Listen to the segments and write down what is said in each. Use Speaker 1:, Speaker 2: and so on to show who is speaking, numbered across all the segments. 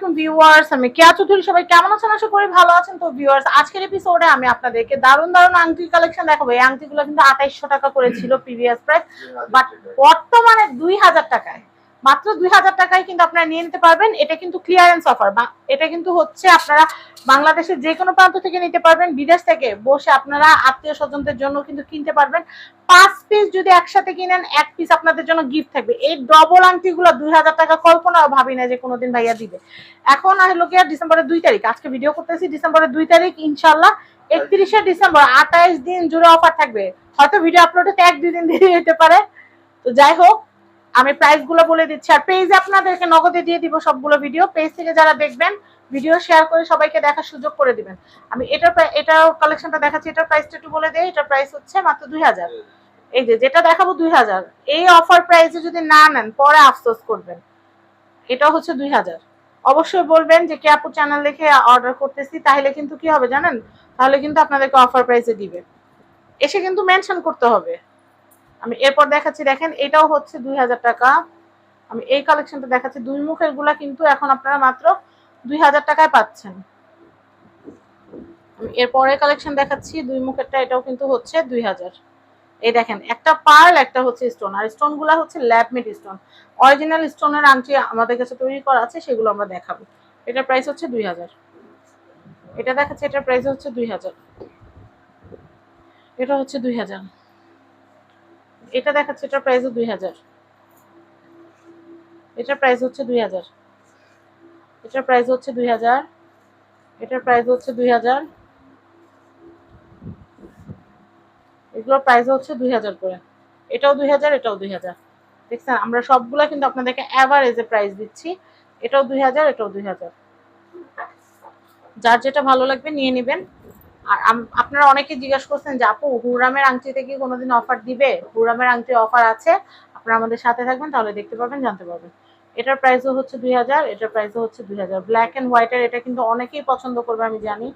Speaker 1: আলাইকুম ভিউয়ার্স, আমি কেয়া চৌধুরী। সবাই কেমন আছেন? আশা করি ভালো আছেন। তো ভিউয়ার্স, আজকের এপিসোডে আমি আপনাদেরকে দারুণ দারুণ আংটি কালেকশন দেখাবো। এই আংটিগুলো কিন্তু আঠাইশশো টাকা করেছিল প্রিভিয়াস প্রাইস বাট বর্তমানে দুই হাজার টাকায়। মাত্র দুই হাজার টাকায় কিন্তু আপনারা নিয়ে নিতে পারবেন। এটা কিন্তু ক্লিয়ারেন্স অফার এটা কিন্তু হচ্ছে আপনারা বাংলাদেশের যে কোনো প্রান্ত থেকে নিতে পারবেন। বিদেশ থেকে বসে আপনারা আত্মীয় স্বজনদের জন্য কিন্তু কিনতে পারবেন। পাঁচ পিস যদি একসাথে কিনেন, এক পিস আপনাদের জন্য গিফট থাকবে। এই ডবল আংটিগুলো দুই হাজার টাকা কল্পনা ভাবি না যে কোনোদিন ভাইয়া দিবে। এখন হলো কি ডিসেম্বরের দুই তারিখ। আজকে ভিডিও করতেছি, ডিসেম্বরের দুই তারিখ ইনশাল্লাহ একত্রিশে ডিসেম্বর, আঠাইশ দিন জুড়ে অফার থাকবে। হয়তো ভিডিও আপলোড হতে এক দুই দিন দিয়ে যেতে পারে। তো যাই হোক আমি প্রাইসগুলো বলে দিচ্ছি। আর পেজে আপনাদেরকে নগদে দিয়ে দিব সবগুলো ভিডিও পেজ থেকে যারা দেখবেন ভিডিও শেয়ার করে সবাইকে দেখার সুযোগ করে দিবেন। আমি এটা এটার কালেকশনটা দেখাচ্ছি, এটার প্রাইসটা একটু বলে দেই, এটার প্রাইস হচ্ছে মাত্র দুই হাজার। এই যে, যেটা দেখাবো দুই হাজার। এই অফার প্রাইসে যদি না নেন, পরে আফসোস করবেন। এটা হচ্ছে দুই হাজার। অবশ্যই বলবেন যে ক্যাপু চ্যানেল লিখে অর্ডার করতেছি, তাহলে কিন্তু কি হবে জানেন? তাহলে কিন্তু আপনাদেরকে অফার প্রাইসে দিবে। এসে কিন্তু মেনশন করতে হবে। আমি এরপর দেখাচ্ছি, দেখেন, এটাও হচ্ছে দুই হাজার টাকা। আমি এই কালেকশনটা দেখাচ্ছি, দুই মুখেরগুলা কিন্তু এখন আপনারা মাত্র দুই হাজার টাকায় পাচ্ছেন। আমি এরপরে কালেকশন দেখাচ্ছি, দুই মুখেরটা, এটাও কিন্তু হচ্ছে দুই হাজার। এই দেখেন, একটা পার্ল, একটা হচ্ছে স্টোন আর স্টোনগুলা হচ্ছে ল্যাবমেড স্টোন অরিজিনাল স্টোনের আংটি আমাদের কাছে তৈরি করা আছে, সেগুলো আমরা দেখাবো। এটার প্রাইস হচ্ছে দুই হাজার। এটা দেখাচ্ছে, এটার প্রাইস হচ্ছে দুই হাজার। এটা হচ্ছে দুই হাজার। এটা দেখাচ্ছে, এটার প্রাইস দুই হাজার। এটার প্রাইস হচ্ছে দুই হাজার। এটার প্রাইস হচ্ছে দুই হাজার। এটার প্রাইস হচ্ছে দুই হাজার। এগুলোর প্রাইস হচ্ছে দুই হাজার করে। এটাও দুই হাজার, এটাও দুই হাজার। দেখছেন, আমরা সবগুলো কিন্তু আপনাদেরকে অ্যাভারেজে প্রাইস দিচ্ছি। এটাও দুই হাজার, এটাও দুই হাজার। যার যেটা ভালো লাগবে নিয়ে নেবেন। আর আপনারা অনেকে জিজ্ঞাসা করছেন যে আপু, হুরামের আংটিতে কি কোনোদিন অফার দিবে? হুরামের আংটি অফার আছে, আপনারা আমাদের সাথে থাকবেন, তাহলে দেখতে পাবেন, জানতে পারবেন। এটার প্রাইসও হচ্ছে দুই হাজার, এটার প্রাইসও হচ্ছে দুই হাজার। ব্ল্যাক অ্যান্ড হোয়াইটের এটা কিন্তু অনেকেই পছন্দ করবে, আমি জানি।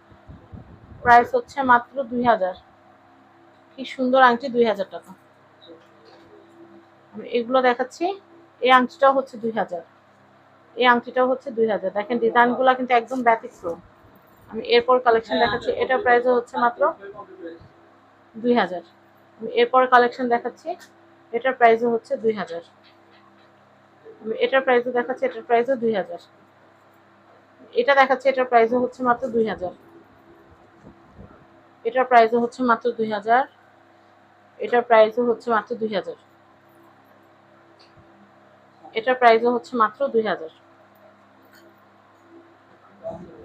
Speaker 1: প্রাইস হচ্ছে মাত্র দুই হাজার। কি সুন্দর আংটি, দুই হাজার টাকা। এগুলো দেখাচ্ছি। এই আংটিটাও হচ্ছে দুই হাজার। এই আংটিটাও হচ্ছে দুই হাজার। দেখেন ডিজাইনগুলো কিন্তু একদম ব্যতিক্রম। আমি এরপর কালেকশন দেখাচ্ছি। এটার প্রাইসও হচ্ছে মাত্র দুই হাজার। আমি এরপর কালেকশন দেখাচ্ছি। এটার প্রাইসও হচ্ছে দুই হাজার। আমি এটার প্রাইসও দেখাচ্ছি, এটার প্রাইসও দুই হাজার। এটা দেখাচ্ছি, এটার প্রাইসও হচ্ছে মাত্র দুই হাজার। এটার প্রাইসও হচ্ছে মাত্র দুই হাজার। এটার প্রাইসও হচ্ছে মাত্র দুই হাজার। এটার প্রাইসও হচ্ছে মাত্র দুই হাজার।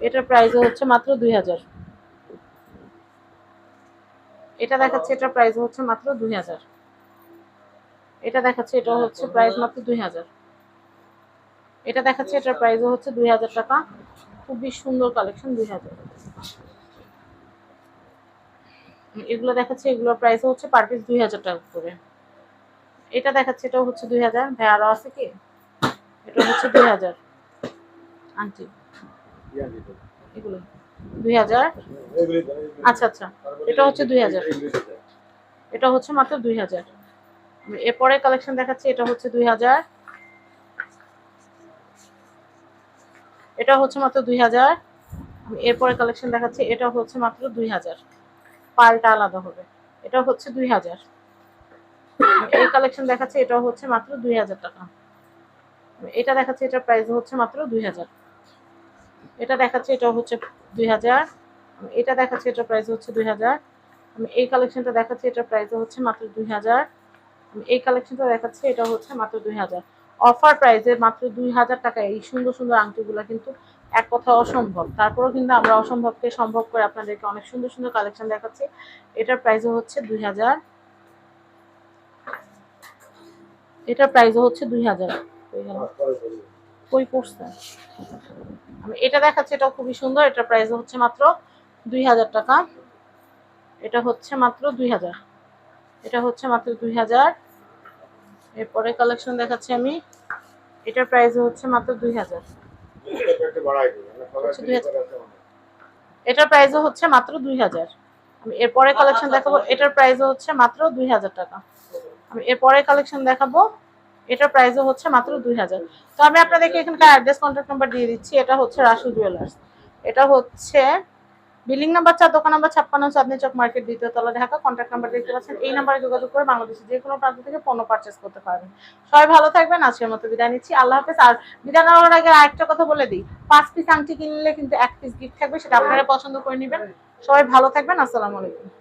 Speaker 1: এটার প্রাইসও হচ্ছে মাত্র দুই হাজার। এটা দেখাচ্ছে, এটার প্রাইস হচ্ছে মাত্র দুই হাজার। এটা দেখাচ্ছে, এটা হচ্ছে প্রাইস মাত্র দুই হাজার। এটা দেখাচ্ছে, এটার প্রাইসও হচ্ছে দুই হাজার টাকা। খুবই সুন্দর কালেকশন দুই হাজার। এগুলো দেখাচ্ছে, এগুলোর প্রাইস হচ্ছে পার পিস দুই হাজার টাকা করে। এটা দেখাচ্ছে, এটাও হচ্ছে দুই হাজার। ভাই আছে কি? এটা হচ্ছে দুই হাজার। আন্টি। দুই হাজার? আচ্ছা আচ্ছা। এটা হচ্ছে দুই হাজার। এটা হচ্ছে মাত্র দুই হাজার। এরপরে কালেকশন দেখাচ্ছি, এটা হচ্ছে দুই হাজার। এটা হচ্ছে মাত্র দুই হাজার। এরপরে কালেকশন দেখাচ্ছি, এটা হচ্ছে মাত্র দুই হাজার। পাল্টা আলাদা হবে। এটা হচ্ছে দুই হাজার। এই কালেকশন দেখাচ্ছি, এটা হচ্ছে মাত্র দুই হাজার টাকা। এটা দেখাচ্ছি, এটার প্রাইস হচ্ছে মাত্র দুই হাজার। এটা দেখাচ্ছে, এটা হচ্ছে দুই হাজার। এটা দেখাচ্ছে এটার প্রাইস হচ্ছে দুই হাজার। এই কালেকশনটা দেখাচ্ছি এটার প্রাইস হচ্ছে মাত্র দুই হাজার। এই কালেকশনটা দেখাচ্ছি, এটা হচ্ছে মাত্র দুই হাজার। অফার প্রাইসে মাত্র দুই হাজার টাকা, এই সুন্দর সুন্দর আংটিগুলো কিন্তু এক কথা অসম্ভব। তারপরেও কিন্তু আমরা অসম্ভবকে সম্ভব করে আপনাদেরকে অনেক সুন্দর সুন্দর কালেকশন দেখাচ্ছি। এটার প্রাইসও হচ্ছে দুই হাজার। এটার প্রাইসও হচ্ছে দুই হাজার। কই পড়ছে। এটা দেখাচ্ছি, এটাও খুবই সুন্দর। এটা প্রাইস হচ্ছে মাত্র দুই হাজার টাকা। এটা হচ্ছে মাত্র দুই হাজার। এটা হচ্ছে মাত্র দুই হাজার। এরপরে কালেকশন দেখাচ্ছি আমি। এটার প্রাইস হচ্ছে মাত্র দুই হাজার। এটার প্রাইসও হচ্ছে মাত্র দুই হাজার। আমি এরপরে কালেকশন দেখাবো। এটার প্রাইসও হচ্ছে মাত্র দুই হাজার টাকা। আমি এরপরে কালেকশন দেখাবো। এটার প্রাইসও হচ্ছে মাত্র দুই হাজার। তো আমি আপনাদেরকে এখানকার অ্যাড্রেস কন্ট্যাক্ট নাম্বার দিয়ে দিচ্ছি, এটা হচ্ছে রাসু জুয়েলার্স এটা হচ্ছে বিল্ডিং নাম্বার চার, দোকান নাম্বার ছাপ্পান্ন, চাঁদনি চক মার্কেট, দ্বিতীয় তলা, ঢাকা। কন্ট্যাক্ট নাম্বার দেখতে পাচ্ছেন। এই নাম্বারে যোগাযোগ করে বাংলাদেশের যে কোনো প্রান্ত থেকে পণ্য পারচেস করতে পারবেন। সবাই ভালো থাকবেন, আজকের মতো বিদায় নিচ্ছি। আল্লাহ হাফেজ। আর বিদায় নেওয়ার আগে আরেকটা কথা বলে দিই। পাঁচ পিস আংটি কিনলে কিন্তু এক পিস গিফট থাকবে, সেটা আপনারা পছন্দ করে নেবেন। সবাই ভালো থাকবেন, আসসালামু আলাইকুম।